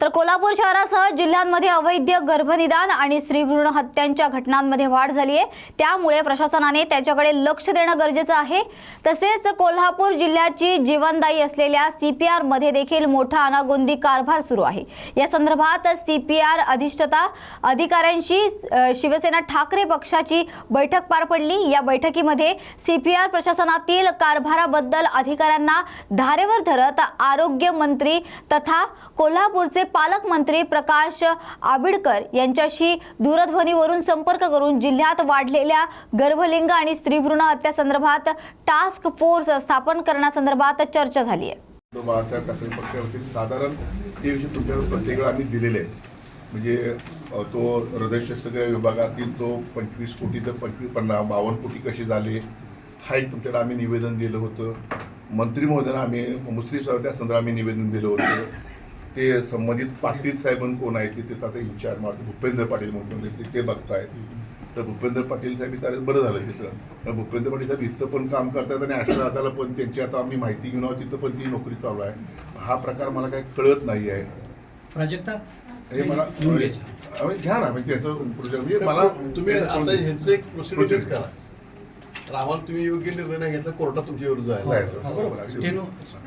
तर कोल्हापूर शहरासह जिल्ह्यांमध्ये अवैध गर्भनिदान आणि स्त्रीभ्रूण हत्यांच्या घटनांमध्ये वाढ झाली आहे. त्यामुळे प्रशासनाने त्याच्याकडे लक्ष देणं गरजेचं आहे. तसेच कोल्हापूर जिल्ह्याची जीवनदायी असलेल्या सीपीआरमध्ये देखील मोठा अनागोंदी कारभार सुरू आहे. या संदर्भात सीपीआर अधिष्ठता अधिकाऱ्यांशी शिवसेना ठाकरे पक्षाची बैठक पार पडली. या बैठकीमध्ये सीपीआर प्रशासनातील कारभाराबद्दल अधिकाऱ्यांना धारेवर धरत आरोग्य मंत्री तथा कोल्हापूरचे पालकमंत्री प्रकाश आबिडकर यांच्याशी दूरध्वनीवरून संपर्क करून जिल्ह्यात वाढलेल्या गर्भलिंग आणि स्त्रीभ्रूण हत्या संदर्भात टास्क फोर्स स्थापन करण्यासंदर्भात चर्चा झाली आहे. बाळासाहेब ठाकरे पक्षावरती साधारण ते विषय तुमच्याकडे प्रत्येक वेळा आम्ही दिलेले आहेत. म्हणजे तो हृदय शस्त्रक्रिया विभागातील तो पंचवीस कोटी तर पंचवीस पन्नास बावन्न कोटी कसे झाले हा एक तुमच्याकडे आम्ही निवेदन दिलं होतं. मंत्री महोदयांना आम्ही मुस्लिम साहेब त्या संदर्भात आम्ही निवेदन दिलं होतं. ते संबंधित पाटील साहेबन कोण आहे ते तिथं आता विचार मारतो भूपेंद्र पाटील म्हणून ते ते बघतायत. तर भूपेंद्र पाटील साहेब इथं बरं झालं तिथं भूपेंद्र पाटील साहेब इथं पण काम करतात आणि आश्रदादाला पण त्यांची आता आम्ही माहिती घेऊन आहोत. तिथं पण ती नोकरी चालू आहे. हा प्रकार मला काही कळत नाही आहे. प्राजक्ता हे मला घ्या. ना. म्हणजे त्याचं म्हणजे मला तुम्ही आता ह्यांचं एक प्रोसिडिंगच करा. आम्हाला तुम्ही योग्य निर्णय नाही घेतला कोर्टात तुमच्या विरुद्ध जायला जायचं. बरोबर. आहे. स्टेनो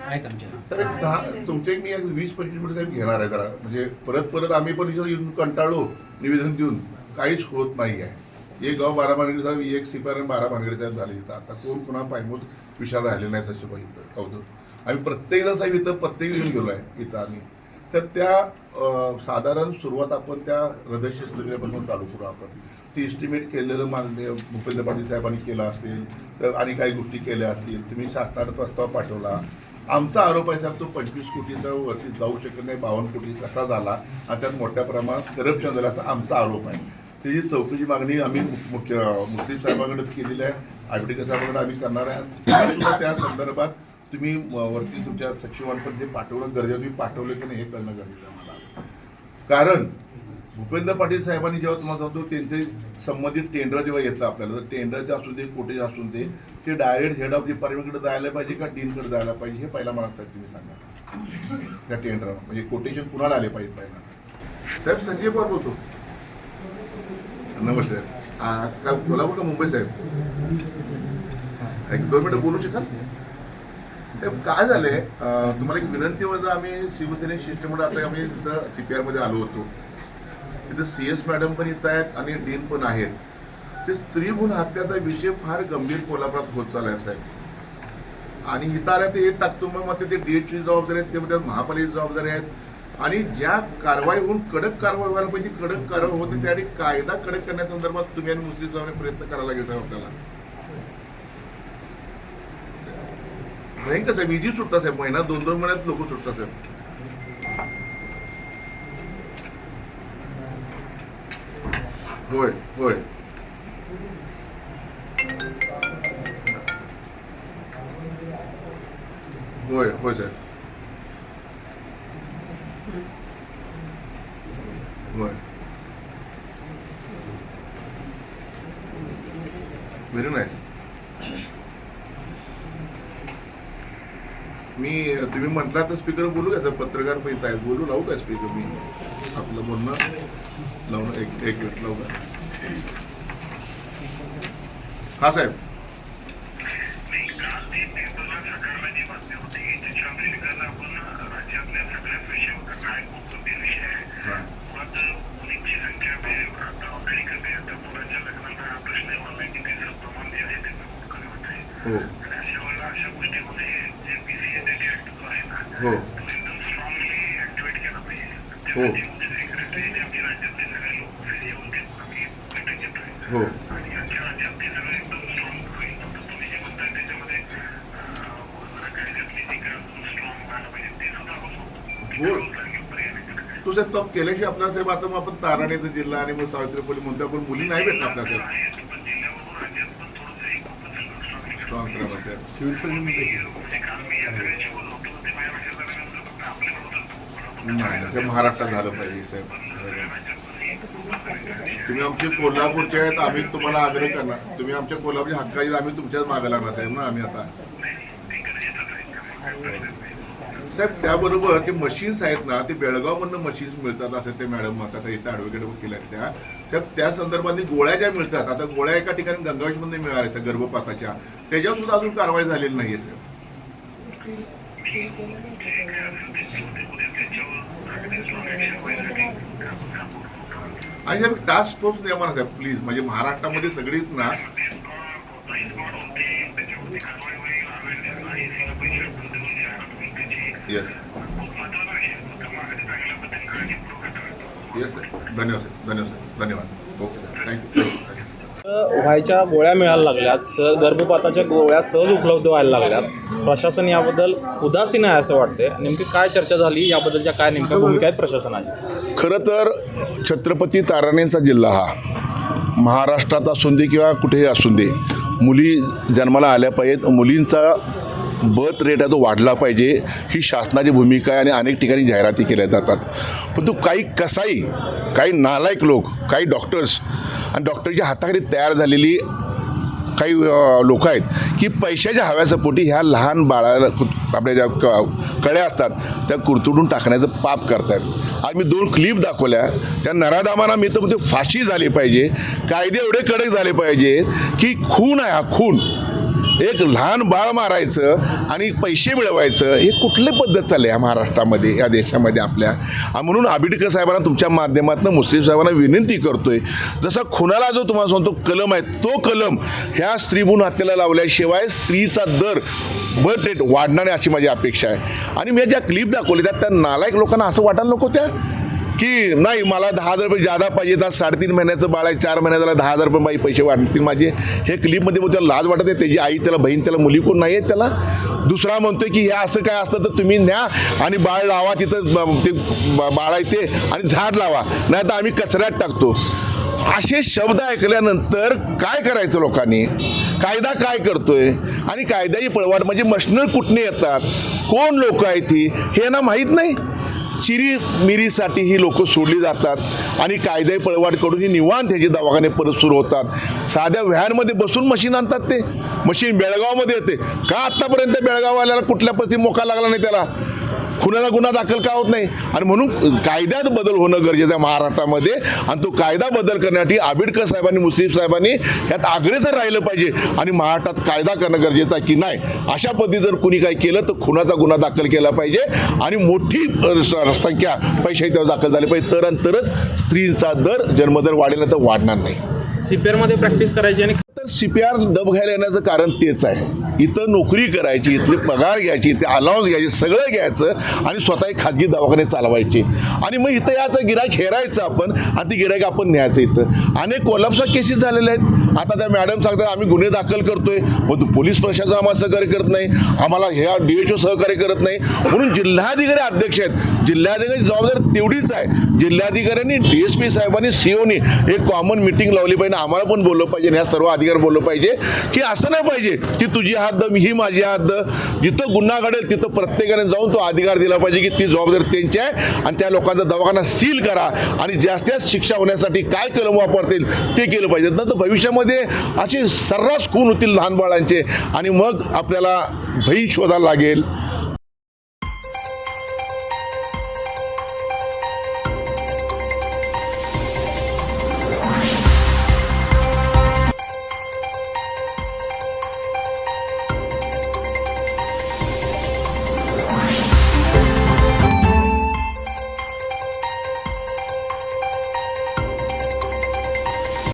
आहेत आमच्या. तर एक दहा तुमचे एक मी एक वीस पंचवीस मिनिट साहेब घेणार आहे जरा. म्हणजे परत परत आम्ही पण इथं येऊन कंटाळलो निवेदन देऊन. काहीच होत नाही आहे एक गाव बारा भानगडी साहेब एक सिपार आणि बारा भानगडी साहेब झाले इथं. आता कोण कोणा पायमोत विषयाला राहिले नाही सचिव इथं. कौतुक आम्ही प्रत्येक जण साहेब इथं प्रत्येक येऊन गेलो आहे इथं आम्ही. तर त्या अं, साधारण सुरुवात आपण त्या हृदय शस्त्रक्रियेपासून चालू करू आपण. ती इस्टिमेट केलेलं माननीय भूपेंद्र पाटील साहेबांनी केलं असेल तर आणि काही गोष्टी केल्या असतील तुम्ही शासनाला प्रस्ताव पाठवला. आमचा आरोप आहे साहेब तो पंचवीस कोटीचा वरती जाऊ शकत नाही बावन्न कोटी कसा झाला आणि त्यात मोठ्या प्रमाणात करप्शन झालं असा आमचा आरोप आहे. त्याची चौकशी मागणी आम्ही मुख्य मुस्लिम साहेबांकडे केलेली आहे आर्बिटिकर साहेबांकडे आम्ही करणार आहे. सुद्धा त्या संदर्भात तुम्ही वरती तुमच्या सचिवांपर्यंत जे पाठवणं गरजेचं तुम्ही पाठवलं की नाही हे कळणं गरजेचं आहे मला. कारण भूपेंद्र पाटील साहेबांनी जेव्हा तुम्हाला सांगतो त्यांचे संबंधित टेंडर जेव्हा येतं आपल्याला तर टेंडरचे असू दे कोटेज असू दे ते डायरेक्ट हेड ऑफ डिपार्टमेंटकडे जायला पाहिजे का डीनकडे जायला पाहिजे हे पहिला मला साहेब तुम्ही सांगा. त्या टेंडर म्हणजे कोटेशन कुणाला आले पाहिजे पहिला? साहेब संजय पवार बोलतो. नमस्ते. का कोल्हापूर का मुंबई साहेब? एक दोन मिनिटं बोलू शकाल? साहेब काय झालंय? तुम्हाला एक विनंती वजा म्हणजे आम्ही शिवसेने शिष्टमंडळ आता आम्ही तिथं सीपीआरमध्ये आलो होतो. तिथे सी एस मॅडम पण येत आहेत आणि डीन पण आहेत. ते स्त्री गुण हत्याचा विषय फार गंभीर कोल्हापुरात होत चाललाय साहेब. आणि इथं आल्या ते एक टाकतो मग मग ते डीएचची जबाबदारी आहेत ते म्हणतात महापालिकेची जबाबदारी आहेत. आणि ज्या कारवाई होऊन कडक कारवाई व्हायला पाहिजे कडक कारवाई होते त्यासाठी कायदा कडक करण्यासंदर्भात तुम्ही आणि मुस्लिम जाऊन प्रयत्न करायला लागेल साहेब आपल्याला. भयंकर साहेब. इजी सुटतात साहेब. महिना दोन दोन महिन्यात लोक सुटतात साहेब. Word, word. Word, what's that? Word. Very nice. मी तुम्ही म्हटला तर स्पीकर बोलू का? सर पत्रकार पैसा इथं आहेत बोलू लावू का स्पीकर मी आपलं बोलणं लावणं एक एक मिनिट लावू का? हा साहेब नाही काल ते पेपरला सकाळला जी बातमी होती त्याच्या अनुषंगानं आपण राज्यातल्या सगळ्याच विषयावर काय खूप गंभीर विषय आहे हा. मुळात मुलींची संख्या बे- आता कमी कमी आहे आता मुलांच्या लग्नाचा हा प्रश्न आहे की त्याचं प्रमाण जे आहे ते खूप कमी होत आहे हो आणि अशा वेळेला अशा गोष्टीमध्ये जे पीसीए ऍक्ट जो आहे ना हो तो एकदम स्ट्रॉंगली ऍक्टिव्हेट केला पाहिजे हो. त्यासाठी सेक्रेटरी आणि आमच्या राज्यातले सगळे लोक येऊन ते आम्ही बैठक घेतोय हो आणि आमच्या राज्यात ते सगळं एकदम स्ट्रॉंग होईल फक्त तुम्ही जे म्हणताय त्याच्यामध्ये अं, कायद्यातली जी काय स्ट्रॉंग व्हायला पाहिजे ते सुद्धा आपण हो. करावंच लागेल पर्याय नाही त्याला काय. तो साहेब तो केल्याशिवाय आपला साहेब. आता मग आपण ताराण्याचा जिल्हा आणि मग सावित्रीपल्ली म्हणतो आपण मुली नाही भेटणार आपल्या साहेब strong स्ट्रॉंग साहेब सिव्हिल सर्जनमध्ये मी, म्हणजे काल मी या सगळ्याशी बोललो होतो ते माझ्या लक्षात आल्यानंतर फक्त आपल्याकडे होतं पण नाही नाही, ते महाराष्ट्रात झालं पाहिजे साहेब. तुम्ही आमचे कोल्हापूरचे आहेत आम्ही तुम्हाला आग्रह करणार. तुम्ही आमच्या कोल्हापूरच्या हक्काची आम्ही तुमच्याच मागे लागणार साहेब ना आम्ही आता. साहेब त्याबरोबर ते मशीन्स आहेत ना ते बेळगावमधनं मशीन्स मिळतात असं ते मॅडम आता इथं ॲडव्होकेट केल्या त्या. साहेब त्या संदर्भात गोळ्या ज्या मिळतात आता गोळ्या एका ठिकाणी गंगावेशमधनं मिळाल्या आहेत गर्भपाताच्या. त्याच्यावर सुद्धा अजून कारवाई झालेली नाहीये साहेब. आणि साहेब टास्क फोर्स मला साहेब प्लीज म्हणजे महाराष्ट्रामध्ये सगळीच ना येस येस धन्यवाद साहेब धन्यवाद साहेब धन्यवाद. ओके सर थँक्यू थँक्यू व्हायच्या गोळ्या मिळायला लागल्यात स गर्भपाताच्या गोळ्या सहज उपलब्ध व्हायला लागल्यात. प्रशासन याबद्दल उदासीन आहे असं वाटतंय. नेमकी काय चर्चा झाली याबद्दलच्या काय नेमक्या भूमिका आहेत प्रशासनाची? खरं तर छत्रपती ताराणेंचा जिल्हा हा महाराष्ट्रात असून दे किंवा कुठेही असून दे मुली जन्माला आल्या पाहिजेत. मुलींचा बर्थ रेट आहे तो वाढला पाहिजे. ही शासनाची भूमिका आहे आणि अनेक ठिकाणी जाहिराती केल्या जातात. परंतु काही कसाई काही नालायक लोक काही डॉक्टर्स आणि डॉक्टरच्या हाताखाली तयार झालेली काही लोक आहेत की पैशाच्या हव्यासपोटी ह्या लहान बाळाला आपल्या ज्या क कळ्या असतात त्या कुरतुडून टाकण्याचं पाप करतात आज मी दोन क्लिप दाखवल्या. त्या नराधामाना मी तर फाशी झाली पाहिजे. कायदे एवढे कडक झाले पाहिजे की खून आहे हा खून. एक लहान बाळ मारायचं आणि पैसे मिळवायचं हे कुठली पद्धत चालली आहे महाराष्ट्रामध्ये या देशामध्ये आपल्या? म्हणून आबिडकर साहेबांना तुमच्या माध्यमातून मुस्लिम साहेबांना विनंती करतोय. जसा खुनाला जो तुम्हाला सांगतो कलम आहे तो कलम ह्या स्त्रीभूण हत्येला लावल्याशिवाय स्त्रीचा दर बर्थ रेट वाढणार अशी माझी अपेक्षा आहे. आणि मी ज्या क्लिप दाखवल्या त्या नालायक लोकांना असं वाटायला नको त्या? की नाही मला दहा हजार रुपये जादा पाहिजे तर साडेतीन महिन्याचं बाळ आहे चार महिन्याला दहा हजार रुपये माझे पैसे वाटतील माझे. हे क्लिपमध्ये मग त्याला लाज वाटत आहे त्याची आई त्याला बहीण त्याला मुली कोण नाही आहेत त्याला? दुसरा म्हणतोय की हे असं काय असतं तर तुम्ही न्या आणि बाळ लावा तिथं ते बाळ आहे ते आणि झाड लावा. नाही तर आम्ही कचऱ्यात टाकतो. असे शब्द ऐकल्यानंतर काय करायचं लोकांनी? कायदा काय करतोय? आणि कायद्याची पळवाट म्हणजे मशनर कुठने येतात? कोण लोक आहेत ती हे ना माहीत नाही. चिरी मिरीसाठी ही लोक सोडली जातात आणि कायदे पळवाट करून ही निवांत ह्याचे दवाखाने परत सुरू होतात. साध्या व्हॅनमध्ये बसून मशीन आणतात ते. मशीन बेळगावमध्ये येते. का आत्तापर्यंत बेळगाववाल्याला कुठल्या पद्धती मोका लागला नाही त्याला? खुनाला गुन्हा दाखल का होत नाही? आणि म्हणून कायद्यात बदल होणं गरजेचं आहे महाराष्ट्रामध्ये. आणि तो कायदा बदल करण्यासाठी आंबेडकर साहेबांनी मुस्लिम साहेबांनी यात अग्रेसर राहिलं पाहिजे. आणि महाराष्ट्रात कायदा करणं गरजेचं आहे की नाही? अशा पद्धती जर कुणी काही केलं तर खुनाचा गुन्हा दाखल केला पाहिजे. आणि मोठी संख्या पैशाही त्यावर दाखल झाली पाहिजे. तर आणि स्त्रीचा दर जन्मदर वाढेल तर वाढणार नाही. सीपीआरमध्ये प्रॅक्टिस करायची आणि तर सी पी आर डब घ्यायला येण्याचं कारण तेच आहे. इथं नोकरी करायची इथले पगार घ्यायची इथे अलाउन्स घ्यायची सगळं घ्यायचं आणि स्वतः एक खाजगी दवाखाने चालवायचे. आणि मग इथं याचं गिरायक हेरायचं आपण आणि ती गिरायक आपण न्यायचं इथं. अनेक कोल्हापूर केसेस झालेले आहेत. आता त्या मॅडम सांगतात आम्ही गुन्हे दाखल करतोय. पण पोलीस प्रशासन आम्हाला सहकार्य करत नाही. आम्हाला ह्या डी एच ओ सहकार्य करत नाही. म्हणून जिल्हाधिकारी अध्यक्ष आहेत. जिल्हाधिकारी जबाबदारी तेवढीच आहे. जिल्हाधिकाऱ्यांनी डी एस पी साहेबांनी सीओनी एक कॉमन मिटिंग लावली पाहिजे. आम्हाला पण बोललं पाहिजे. ह्या सर्व अधिकारी बोललं पाहिजे की असं नाही पाहिजे की तुझी हद्द ही माझी हद्द. जिथं गुन्हा घडेल तिथं प्रत्येकाने जाऊन तो अधिकार दिला पाहिजे की ती जबाबदारी त्यांची आहे आणि त्या लोकांचा दवाखाना सील करा. आणि जास्त शिक्षा होण्यासाठी काय कलम वापरतील ते केलं पाहिजे. नंतर भविष्यामध्ये असे सर्रास खून होतील लहान बाळांचे आणि मग आपल्याला भई शोधायला लागेल.